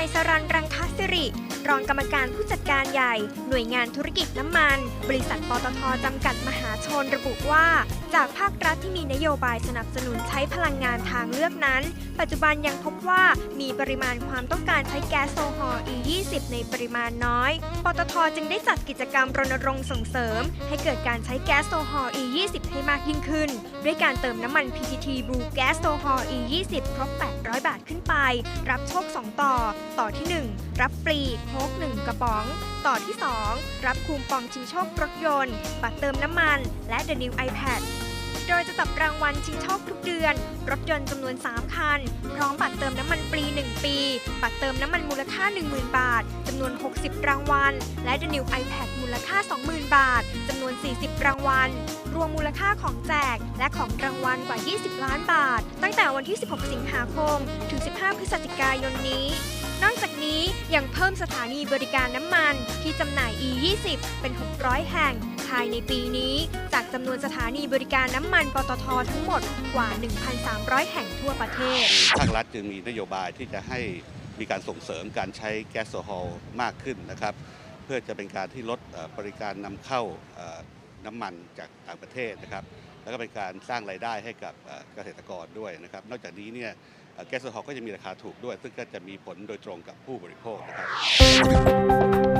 ายสิริ รองกรรมการผู้จัดการใหญ่ หน่วยงานธุรกิจน้ำมัน บริษัทปตทจำกัดมหาชนระบุว่า จากภาครัฐที่มีนโยบายสนับสนุนใช้พลังงานทางเลือกนั้น ปัจจุบันยังพบว่ามีปริมาณความต้องการใช้แก๊สโซฮอล์ E20 ในปริมาณน้อย ปตทจึงได้จัดกิจกรรมรณรงค์ส่งเสริม ให้เกิดการใช้แก๊สโซฮอล์ E20 ให้มากยิ่งขึ้น ด้วยการเติมน้ำมัน PTT Blue Gas โซฮอล์ E20 ครบ 800 บาทขึ้นไป รับโชค 2 ต่อ ต่อที่ 1 รับฟรีโค้ก1 กระป๋อง ต่อที่ 2 รับคูปองชิงโชครถยนต์ บัตรเติมน้ำมัน และ The New iPad โดยจะจับรางวัลชิงโชคทุกเดือน รถยนต์จำนวน 3 คัน พร้อมบัตรเติมน้ำมันฟรี 1 ปี บัตรเติมน้ำมันมูลค่า 10,000 บาทจำนวน 60 รางวัล และ The New iPad มูลค่า 20,000 บาทจำนวน 40 รางวัล รวมมูลค่าของแจกและของรางวัลกว่า 20 ล้านบาท ตั้งแต่วันที่ 16 สิงหาคม ถึง 15 พฤศจิกายนนี้ นอกจากนี้ยังเพิ่มสถานีบริการน้ำมันที่จำหน่าย E20 เป็น 600 แห่งภายในปีนี้ จากจำนวนสถานีบริการน้ำมันปตททั้งหมดกว่า 1,300 แห่งทั่วประเทศ ภาครัฐจึงมีนโยบายที่จะให้มีการส่งเสริมการใช้แก๊สโซฮอลมากขึ้นนะครับ พื่อจะเป็นการที่ลดบริการนำเข้าน้ำมันจากต่างประเทศนะครับ แล้วก็เป็นการสร้างรายได้ให้กับเกษตรกรด้วยนะครับ นอกจากนี้เนี่ยแก๊สโซฮอลก็จะมีราคาถูกด้วย ซึ่งก็จะมีผลโดยตรงกับผู้บริโภคนะครับ